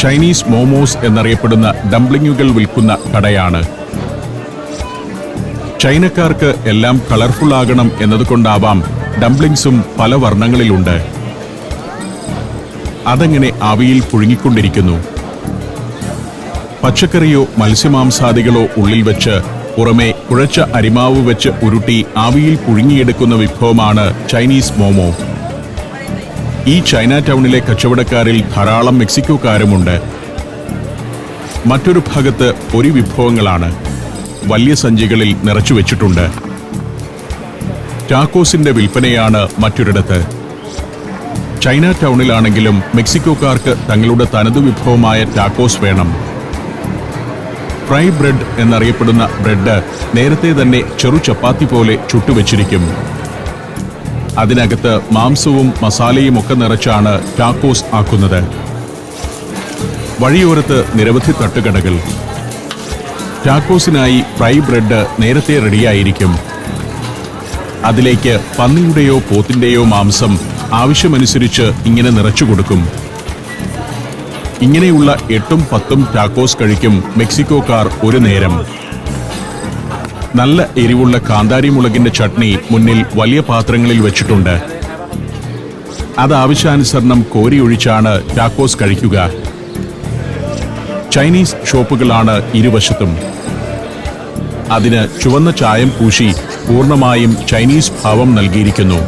Chinese momos എന്നറിയപ്പെടുന്ന ഡംപ്ലിങ്ങുകൾ വിൽക്കുന്ന കടയാണ്. ചൈനക്കാർക്ക് എല്ലാം കളർഫുൾ ആകണം എന്നതുകൊണ്ടാവാം ഡംപ്ലിങ്സും പല വർണങ്ങളിലുണ്ട്. അതങ്ങനെ ആവിയിൽ പുഴുങ്ങിക്കൊണ്ടിരിക്കുന്നു? പച്ചക്കറിയോ മത്സ്യമാംസാദികളോ ഉള്ളിൽ വെച്ച് പുറമെ കുഴച്ച അരിമാവ് വെച്ച് ഉരുട്ടി ആവിയിൽ പുഴുങ്ങിയെടുക്കുന്ന വിഭവമാണ് ചൈനീസ് മോമോ. ഈ ചൈന ടൗണിലെ കച്ചവടക്കാരിൽ ധാരാളം മെക്സിക്കോക്കാരുമുണ്ട്. മറ്റൊരു ഭാഗത്ത് ഒരു വിഭവങ്ങളാണ് വലിയ സഞ്ചികളിൽ നിറച്ചു വെച്ചിട്ടുണ്ട്. ടാക്കോസിന്റെ വിൽപ്പനയാണ് മറ്റൊരിടത്ത്. ചൈന ടൗണിലാണെങ്കിലും മെക്സിക്കോക്കാർക്ക് തങ്ങളുടെ തനതു വിഭവമായ ടാക്കോസ് വേണം. ഫ്രൈ ബ്രെഡ് എന്നറിയപ്പെടുന്ന ബ്രെഡ് നേരത്തെ തന്നെ ചെറു ചപ്പാത്തി പോലെ ചുട്ടുവെച്ചിരിക്കും. അതിനകത്ത് മാംസവും മസാലയും ഒക്കെ നിറച്ചാണ് ടാക്കോസ് ആക്കുന്നത്. വഴിയോരത്ത് നിരവധി തട്ടുകടകൾ. ടാക്കോസിനായി ഫ്രൈ ബ്രെഡ് നേരത്തെ റെഡിയായിരിക്കും. അതിലേക്ക് പന്നിയുടെയോ പോത്തിന്റെയോ മാംസം ആവശ്യമനുസരിച്ച് ഇങ്ങനെ നിറച്ചു കൊടുക്കും. ഇങ്ങനെയുള്ള എട്ടും പത്തും ടാക്കോസ് കഴിക്കും മെക്സിക്കോക്കാർ ഒരു നേരം. നല്ല എരിവുള്ള കാന്താരി മുളകിന്റെ ചട്നി മുന്നിൽ വലിയ പാത്രങ്ങളിൽ വെച്ചിട്ടുണ്ട്. അത് ആവശ്യാനുസരണം കോരിയൊഴിച്ചാണ് ടാക്കോസ് കഴിക്കുക. ചൈനീസ് ഷോപ്പുകളാണ് ഇരുവശത്തും. അതിന് ചുവന്ന ചായം പൂശി പൂർണമായും ചൈനീസ് ഭാവം നൽകിയിരിക്കുന്നു.